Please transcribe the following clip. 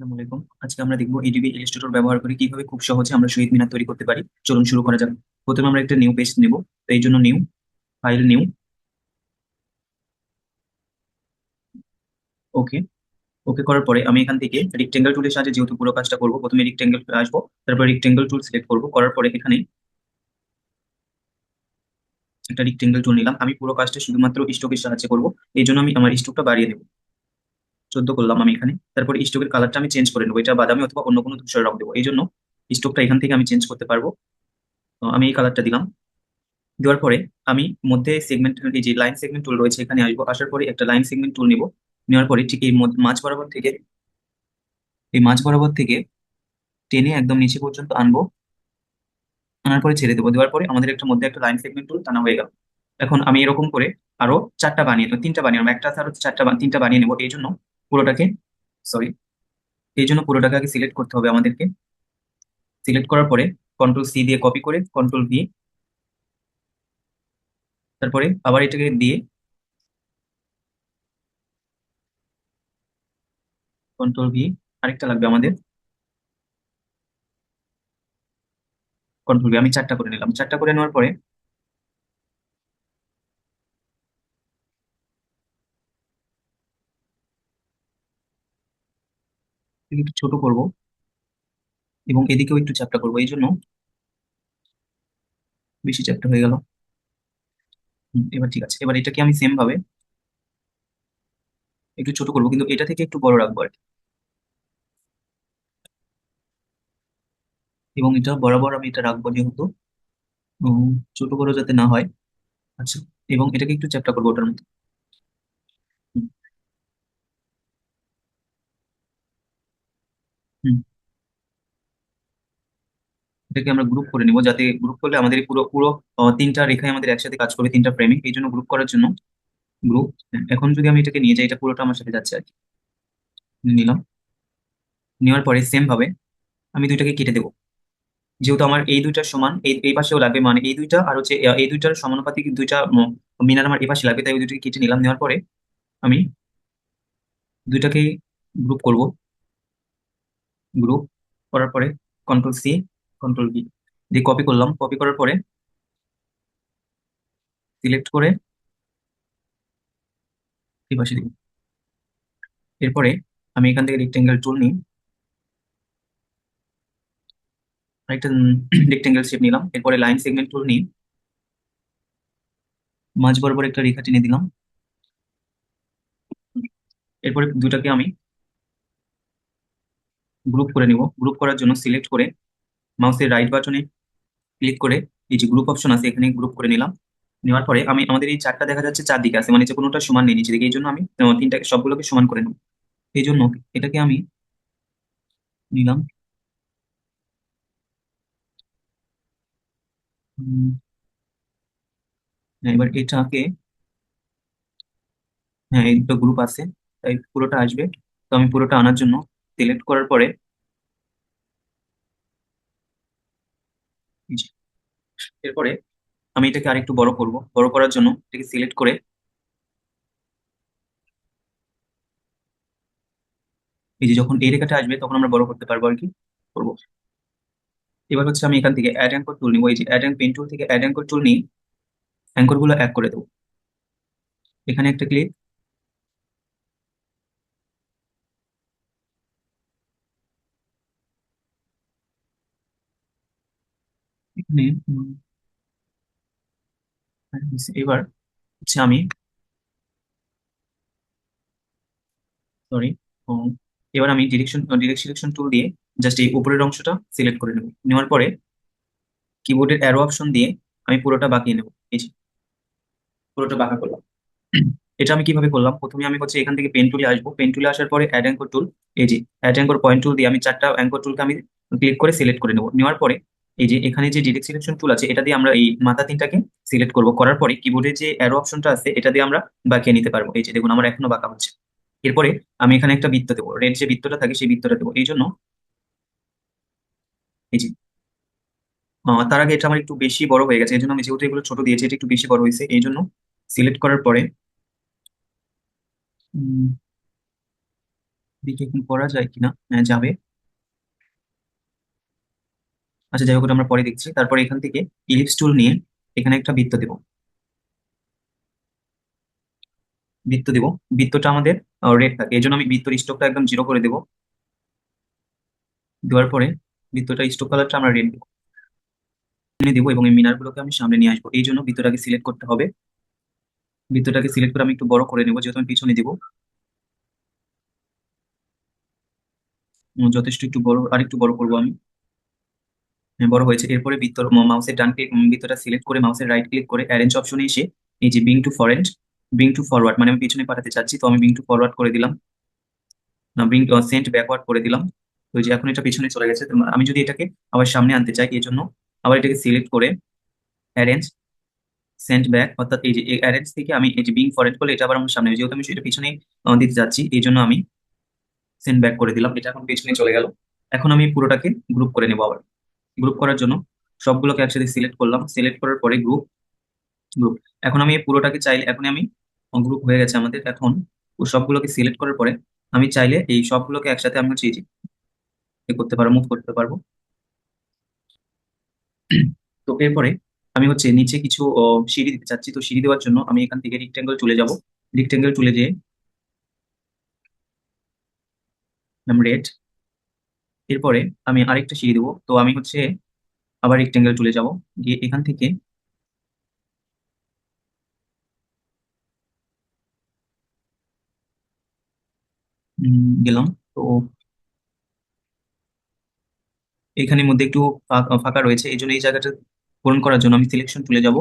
আসসালামু আজকে আমরা দেখব এডিবি ইলাস্ট্রেটর ব্যবহার করে কীভাবে খুব সহজে আমরা শহীদ মিনার তৈরি করতে পারি। চলুন শুরু করা যাক। প্রথমে আমরা একটা নিউ পেজ নেব। তো এই জন্য new file new okay okay করার পরে আমি এখান থেকে রেক্টেঙ্গেল টুলের সাহায্যে যেহেতু পুরো কাজটা করব, প্রথমে রেক্টেঙ্গেল আসব, তারপর রেক্টেঙ্গেল টুল সিলেক্ট করব। করার পরে এখানে একটা রেক্টেঙ্গেল টুল নিলাম। আমি পুরো কাজটা শুধুমাত্র স্ট্রোকের সাহায্যে করব। এই জন্য আমি আমার স্ট্রোকটা বাড়িয়ে দেবো চোদ্দ করলাম আমি এখানে। তারপর স্ট্রোকের কালারটা আমি চেঞ্জ করে নেব। এটা বাদামি অথবা অন্য কোনো ধূসর রং দেবো। এই জন্য স্ট্রোকটা এখান থেকে আমি চেঞ্জ করতে পারব। তো আমি এই কালারটা দিলাম। দেওয়ার পরে আমি মধ্যে সেগমেন্ট এই যে লাইন সেগমেন্ট টুল রয়েছে এখানে আসব। আসার পরে একটা লাইন সেগমেন্ট টুল নিব। নেওয়ার পরে ঠিক এই মাঝ বরাবর থেকে, এই মাঝ বরাবর থেকে টেনে একদম নিচে পর্যন্ত আনব। আনার পরে ছেড়ে দেবো। দেওয়ার পরে আমাদের একটা মধ্যে একটা লাইন সেগমেন্ট টুল টানা হয়ে গেল। এখন আমি এরকম করে আরও চারটা বানিয়ে, তিনটা বানিয়ে নেব একটা আরও চারটা তিনটা বানিয়ে নেব। এই জন্য পুরোটাকে সরি এই জন্য পুরোটাকে আগে সিলেক্ট করতে হবে আমাদেরকে। সিলেক্ট করার পরে কন্ট্রোল সি দিয়ে কপি করে কন্ট্রোল ভি তারপরে আবার এটাকে দিয়ে কন্ট্রোল ভি আরেকটা লাগবে আমাদের। কন্ট্রোল ভি আমি চারটা করে নিলাম। চারটা করে নেওয়ার পরে এটাকে একটু ছোট করব এবং এদিকেও একটু চ্যাপ্টা করব, এই জন্য বেশি চ্যাপ্টা হয়ে গেল। এবার ঠিক আছে, এবার এটাকে আমি সেম ভাবে একটু ছোট করব, কিন্তু এটা থেকে একটু বড় রাখব আর এবং এটা বরাবর আমি এটা রাখব যেহেতু ছোট বড় যাতে না হয়। আচ্ছা এবং এটাকে একটু চ্যাপ্টা করব ওটার মধ্যে। এটাকে আমরা গ্রুপ করে নিব, যাতে গ্রুপ করলে আমাদের পুরো পুরো তিনটা রেখায় আমাদের একসাথে কাজ করবে তিনটা ফ্রেমে এই জন্য গ্রুপ করার জন্য গ্রুপ এখন যদি আমি এটাকে নিয়ে যাই, এটা পুরোটা আমার সাথে যাচ্ছে আর কি। নিলাম। নেওয়ার পরে সেম ভাবে আমি দুইটাকে কেটে দেবো। যেহেতু আমার এই দুইটার সমান, এই এই পাশেও লাগবে মানে এই দুইটা আর হচ্ছে এই দুইটার সমানুপাতিক দুইটা মিনার আমার এই পাশে লাগবে, তাই ওই দুটোকে কেটে নিলাম। নেওয়ার পরে আমি দুইটাকে গ্রুপ করব। গ্রুপ করার পরে কন্ট্রোল সি কন্ট্রোল ভি দিয়ে কপি করলাম। কপি করার পরে সিলেক্ট করে পাশে দিব এরপরে আমি এখান থেকে রেক্টেঙ্গেল টুল নিই। একটা রেক্টেঙ্গেল শেপ নিলাম। এরপরে লাইন সেগমেন্ট টুল নিই। মাঝ বরাবর একটা রেখা টেনে দিলাম। এরপরে দুটাকে আমি গ্রুপ করে নিব। গ্রুপ করার জন্য সিলেক্ট করে মাউসের রাইট বাটনে ক্লিক করে এই যে গ্রুপ অপশন আছে, এখানে গ্রুপ করে নিলাম। নেওয়ার পরে আমি আমাদের এই চারটা দেখা যাচ্ছে চারদিকে আছে মানে যে কোনোটা সমান নেই নিচে দিকে, এই জন্য আমি তিনটাকে, সবগুলোকে সমান করে নেব। এই জন্য এটাকে আমি নিলাম। এবার এটাকে হ্যাঁ এই দুটো গ্রুপ আছে, তাই পুরোটা আসবে। তো আমি পুরোটা আনার জন্য সিলেক্ট করার পরে এই যে, এরপরে আমি এটাকে আরেকটু বড় করব। বড় করার জন্য এটাকে সিলেক্ট করে এই যে যখন এই রেখাটা আসবে, তখন আমরা বড় করতে পারব আর কি, করব। এবার হচ্ছে আমি এখান থেকে অ্যাড অ্যাঙ্কর টুল নিবো। এই যে অ্যাড অ্যাঙ্ক পেন টুল থেকে অ্যাড অ্যাঙ্কর টুল নিয়ে অ্যাঙ্করগুলো এক করে দেবো। এখানে একটা ক্লিক এবার হচ্ছে আমি সরি এবার আমি ডিরেকশন ডিরেক্ট সিলেকশন টুল দিয়ে জাস্ট এই উপরের অংশটা সিলেক্ট করে নেব। নেওয়ার পরে কিবোর্ডের অ্যারো অপশন দিয়ে আমি পুরোটা বাঁকিয়ে নেব। এই যে, পুরোটা বাঁকা করলাম। এটা আমি কীভাবে করলাম? প্রথমে আমি হচ্ছে এখান থেকে পেন টুলে আসব। পেন টুলে আসার পরে অ্যাড অ্যাঙ্কর টুল এই যে অ্যাড অ্যাঙ্কর পয়েন্ট টুল দিয়ে আমি চারটা অ্যাঙ্কর টুলকে আমি ক্লিক করে সিলেক্ট করে নেব। নেওয়ার পরে এই যে এখানে যে ডিরেক্ট সিলেকশন টুল আছে, এটা দিয়ে আমরা এই মাথা তিনটাকে সিলেক্ট করব। করার পরে কিবোর্ডে যে অ্যারো অপশনটা আছে, এটা দিয়ে আমরা বাঁকিয়ে নিতে পারব। এই যে দেখুন, আমার এখনও বাঁকা হচ্ছে। এরপরে আমি এখানে একটা বৃত্ত দেবো। রেড যে বৃত্তটা থাকে, সেই বৃত্তটা দেবো। এই জন্য এই যে তার আগে এটা আমার একটু বেশি বড় হয়ে গেছে। এই জন্য আমি যেহেতু এগুলো ছোট দিয়েছি, এটা একটু বেশি বড় হয়েছে। এই জন্য সিলেক্ট করার পরে করা যায় কিনা। হ্যাঁ যাবে। আচ্ছা যাই হোক আমরা পরে দেখছি। তারপরে এখান থেকে ইলিপস টুল নিয়ে এখানে একটা বৃত্ত দেব। বৃত্ত দেব। বৃত্তটা আমাদের রেড থাকে। এই জন্য আমি বৃত্তর স্টোকটা একদম জিরো করে দেবো। দেওয়ার পরে বৃত্তটা স্টোক কালারটা আমরা রেড দেবো। এনে দেবো এবং এই মিনারগুলোকে আমি সামনে নিয়ে আসব। এই জন্য বৃত্তটাকে সিলেক্ট করতে হবে। বৃত্তটাকে সিলেক্ট করে আমি একটু বড় করে নেব, যেহেতু আমি পিছনে দেবো। যথেষ্ট একটু বড় আর একটু বড় করব আমি। বড় হয়েছে। এরপরে বৃত্তর মাউসের ডান ক্লিক বৃত্তটা সিলেক্ট করে মাউসের রাইট ক্লিক করে অ্যারেঞ্জ অপশনে এসে এই যে bring to forward bring to forward মানে আমি পিছনে পাঠাতে চাচ্ছি, তো আমি বিং টু ফরওয়ার্ড করে দিলাম। বিং সেন্ট ব্যাকওয়ার্ড করে দিলাম। তো যে এখন এটা পিছনে চলে গেছে আমি যদি এটাকে আবার সামনে আনতে চাই, এই জন্য আবার এটাকে সিলেক্ট করে অ্যারেঞ্জ সেন্ট ব্যাক অর্থাৎ এই যে অ্যারেঞ্জ থেকে আমি এই যে বিং ফরওয়ার্ড করলে এটা আবার আমার সামনে, যেহেতু আমি সেটা পিছনে দিতে যাচ্ছি এই জন্য আমি সেন্ট ব্যাক করে দিলাম। এটা এখন পিছনে চলে গেল। এখন আমি পুরোটাকে গ্রুপ করে নেব আবার। গ্রুপ করার জন্য সবগুলোকে একসাথে সিলেক্ট করলাম। সিলেক্ট করার পরে গ্রুপ গ্রুপ এখন আমি পুরোটাকে চাইলে, এখন আমি গ্রুপ হয়ে গেছে আমাদের। এখন সবগুলোকে সিলেক্ট করার পরে আমি চাইলে এই সবগুলোকে একসাথে আমি এ করতে পারব মুভ করতে পারব। তো এরপরে আমি হচ্ছে নিচে কিছু সিঁড়ি দিতে চাচ্ছি। তো সিঁড়ি দেওয়ার জন্য আমি এখান থেকে রিক্টেঙ্গল চলে যাব। রিক্টেঙ্গল চলে যেয়ে রেড এরপরে আমি আরেকটা সিঁড়ি দেবো। তো আমি হচ্ছে আবার রেক্টেঙ্গেল চলে যাব। গিয়ে এখান থেকে গেলাম। তো এখানের মধ্যে একটু ফাঁকা রয়েছে। এই জন্য এই জায়গাটা পূরণ করার জন্য আমি সিলেকশন তুলে যাব।